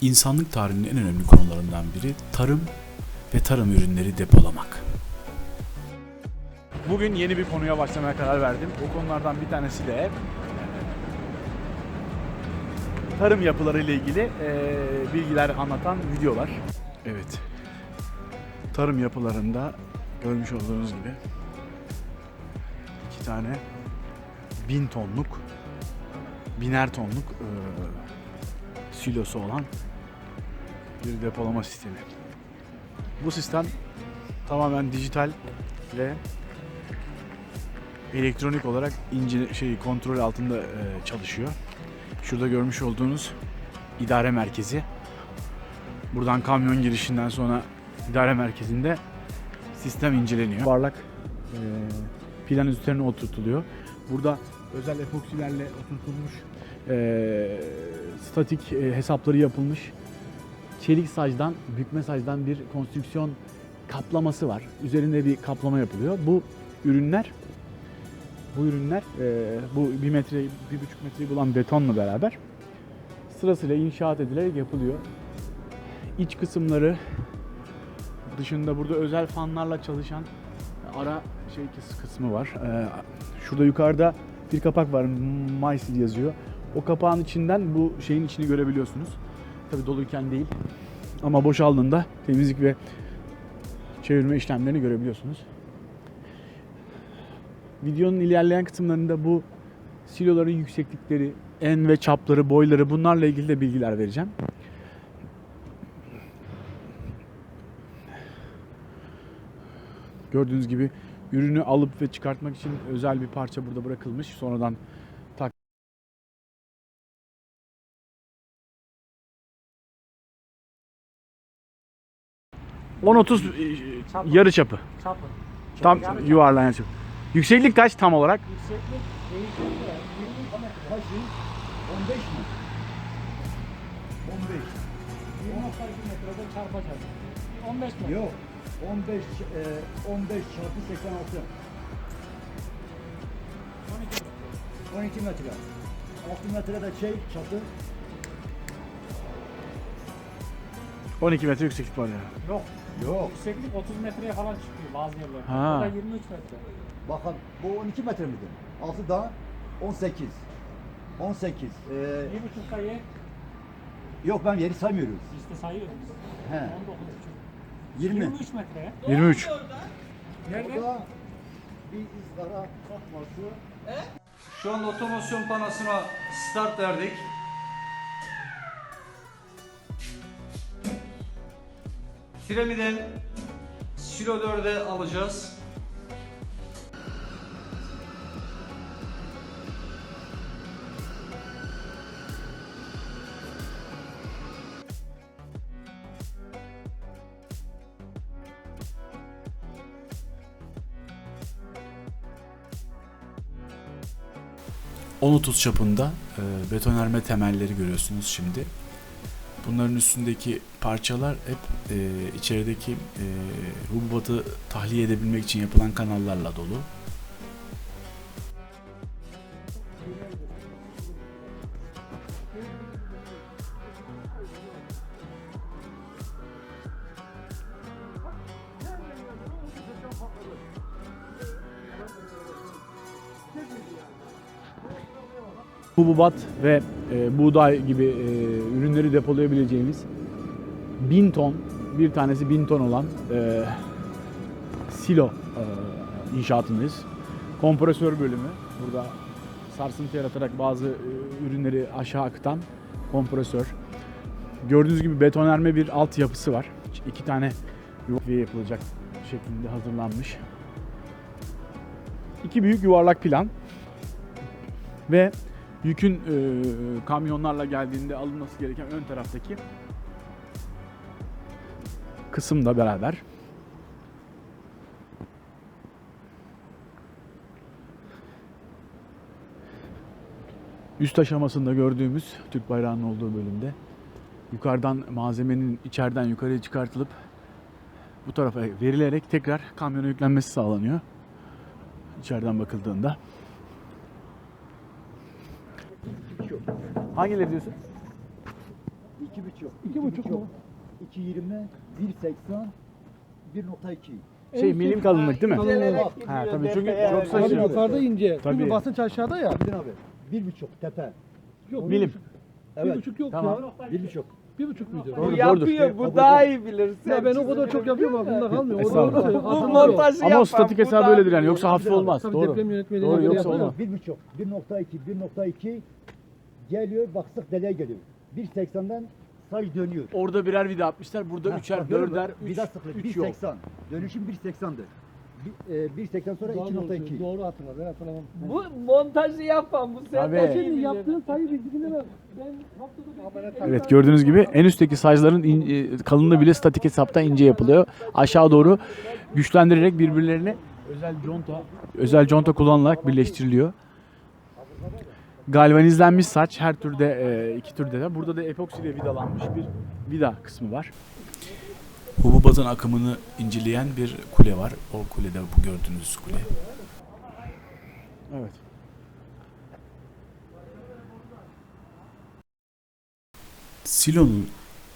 İnsanlık tarihinin en önemli konularından biri tarım ve tarım ürünleri depolamak. Bugün yeni bir konuya başlamaya karar verdim. O konulardan bir tanesi de tarım yapıları ile ilgili eee, bilgiler anlatan videolar. Evet. Tarım yapılarında görmüş olduğunuz gibi iki tane bin tonluk, biner tonluk eee, silosu olan bir depolama sistemi. Bu sistem tamamen dijital ve elektronik olarak ince şey kontrol altında e, çalışıyor. Şurada görmüş olduğunuz idare merkezi. Buradan kamyon girişinden sonra idare merkezinde sistem inceleniyor. Varlak e, plan üzerine oturtuluyor. Burada özel epoksilerle oturtulmuş e, statik e, hesapları yapılmış çelik sacdan, bükme sacdan bir konstrüksiyon kaplaması var. Üzerinde bir kaplama yapılıyor. Bu ürünler bu ürünler e, bu bir metre, bir buçuk metreyi bulan betonla beraber sırasıyla inşaat edilerek yapılıyor. İç kısımları dışında burada özel fanlarla çalışan ara şey kıs- kısmı var. E, şurada yukarıda bir kapak var. Maisil yazıyor. O kapağın içinden bu şeyin içini görebiliyorsunuz. Tabi doluyken değil. Ama boşaldığında temizlik ve çevirme işlemlerini görebiliyorsunuz. Videonun ilerleyen kısımlarında bu siloların yükseklikleri, en ve çapları, boyları bunlarla ilgili de bilgiler vereceğim. Gördüğünüz gibi ürünü alıp ve çıkartmak için özel bir parça burada bırakılmış. Sonradan 10-30 Çapı. yarı çapı. Çapı. Tam Yarı çapı. yuvarlayan çapı. Yükseklik kaç tam olarak? Yükseklik değişiyor. 20 ama kaç 15 mi? 15. 1.2 metrede çarpacağız. 15 metre. Yok. 15 e, 15 çarpı 86. 12 metre. 6 metre de şey çatı. 12 metre yükseklik var ya. Yok. Yok. Yükseklik 30 metreye falan çıkıyor bazı yerlerde. Ha. O da 23 metre. Bakın bu 12 metre miydi? 6 daha 18. 18. Ee, Bir buçuk sayı yok ben yeri saymıyoruz. işte sayıyoruz. He. 19,5. 20. 23 metre. 23. Nerede? Bir ızgara katması. Şu anda otomasyon panosuna start verdik. Piramiden Silo 4'e alacağız. Onu tuz çapında e, betonarme temelleri görüyorsunuz şimdi. Bunların üstündeki parçalar hep e, içerideki e, hububatı tahliye edebilmek için yapılan kanallarla dolu. Hububat ve e, buğday gibi e, ürünleri depolayabileceğimiz 1000 ton, bir tanesi 1000 ton olan e, silo e, inşaatındayız. Kompresör bölümü. Burada sarsıntı yaratarak bazı e, ürünleri aşağı akıtan kompresör. Gördüğünüz gibi betonarme bir altyapısı var. İki tane yuvaya yapılacak şeklinde hazırlanmış. İki büyük yuvarlak plan ve yükün e, kamyonlarla geldiğinde alınması gereken ön taraftaki kısımla beraber üst aşamasında gördüğümüz Türk bayrağının olduğu bölümde yukarıdan malzemenin içeriden yukarıya çıkartılıp bu tarafa verilerek tekrar kamyona yüklenmesi sağlanıyor. İçeriden bakıldığında. Hangileri diyorsun? iki buçuk. İki buçuk mu? 2.20, 1.80, 1.2. Şey milim kalınlık değil mi? Ha tabii çünkü çok Abi saçma. yukarıda ince. Tabii. Tabii. basınç aşağıda ya. Bildin abi. Bir buçuk tepe. Yok. Milim. Bir Evet. buçuk yok Tamam. ya. Bir buçuk. Bir buçuk muydu? Doğru, Bu doğrudur. yapıyor, bu daha iyi bilir. Ya ben o kadar çok yapıyorum aklımda kalmıyor. O Estağfurullah. doğru. Bu montajı Ama o yapan statik bu hesabı daha öyledir yani yoksa hafif olmaz. Tabii Doğru. deprem yönetmeliğine Doğru göre yoksa yapıyor. olmaz. Bir buçuk. 1.2, 1.2 geliyor baktık deliğe geliyor. 1.80'den saç dönüyor. Orada birer vida atmışlar. Burada Ha, üçer, bak, görüyor dörder, musun? üç, Vida sıklı. üç yok. 1.80. Dönüşüm 1.80'dir. Bir- e, 1.80 sonra Doğru, 2.2. Doğru hatırla. Ben hatırlamam. Bu montajı yapan bu sen Tabii. bilir. yaptığın sayı bilgisini ben. Ben haftada bir Evet gördüğünüz gibi en üstteki sacların in- e, kalınlığı bile statik hesaptan ince yapılıyor. Aşağı doğru güçlendirerek birbirlerine özel conta özel conta kullanılarak birleştiriliyor. Galvanizlenmiş saç her türde e, iki türde de. Burada da epoksiyle vidalanmış bir vida kısmı var. Hububatın akımını inceleyen bir kule var. O kulede bu gördüğünüz kule. Evet. Silonun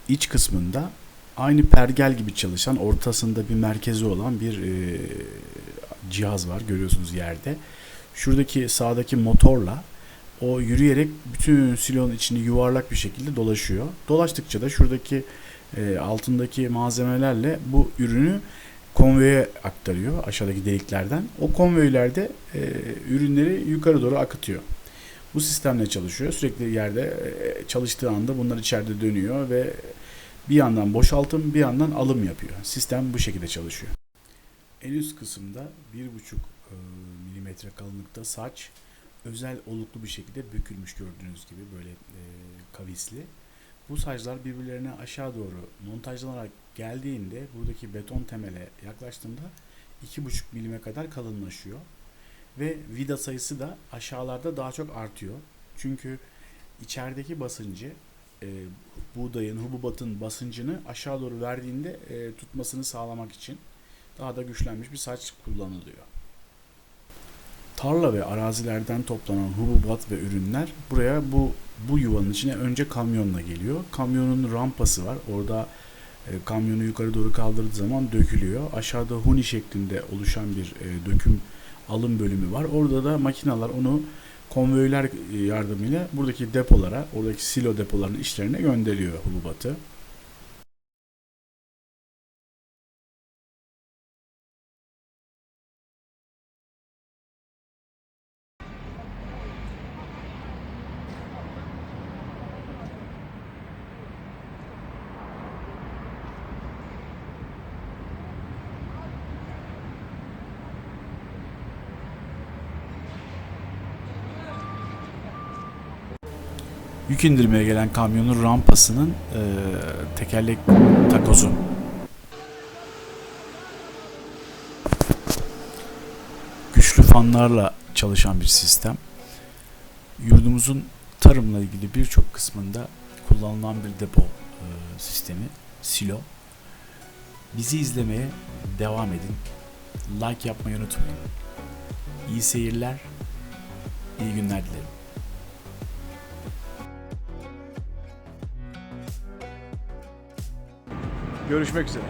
iç kısmında aynı pergel gibi çalışan ortasında bir merkezi olan bir e, cihaz var görüyorsunuz yerde. Şuradaki sağdaki motorla o yürüyerek bütün silonun içini yuvarlak bir şekilde dolaşıyor. Dolaştıkça da şuradaki e, altındaki malzemelerle bu ürünü konveye aktarıyor aşağıdaki deliklerden. O konvoylerde e, ürünleri yukarı doğru akıtıyor. Bu sistemle çalışıyor. Sürekli yerde e, çalıştığı anda bunlar içeride dönüyor ve bir yandan boşaltım bir yandan alım yapıyor. Sistem bu şekilde çalışıyor. En üst kısımda 1,5 e, milimetre kalınlıkta saç özel oluklu bir şekilde bükülmüş gördüğünüz gibi böyle e, kavisli. Bu saçlar birbirlerine aşağı doğru montajlanarak geldiğinde buradaki beton temele yaklaştığında 2,5 milime kadar kalınlaşıyor ve vida sayısı da aşağılarda daha çok artıyor. Çünkü içerideki basıncı e, buğdayın, hububatın basıncını aşağı doğru verdiğinde e, tutmasını sağlamak için daha da güçlenmiş bir saç kullanılıyor. Tarla ve arazilerden toplanan hububat ve ürünler buraya bu bu yuvanın içine önce kamyonla geliyor. Kamyonun rampası var. Orada e, kamyonu yukarı doğru kaldırdığı zaman dökülüyor. Aşağıda huni şeklinde oluşan bir e, döküm alım bölümü var. Orada da makineler onu konveyler yardımıyla buradaki depolara, oradaki silo depolarının içlerine gönderiyor hububatı. Yük indirmeye gelen kamyonun rampasının e, tekerlek takozu. Güçlü fanlarla çalışan bir sistem. Yurdumuzun tarımla ilgili birçok kısmında kullanılan bir depo e, sistemi, silo. Bizi izlemeye devam edin. Like yapmayı unutmayın. İyi seyirler, iyi günler dilerim. Görüşmek üzere.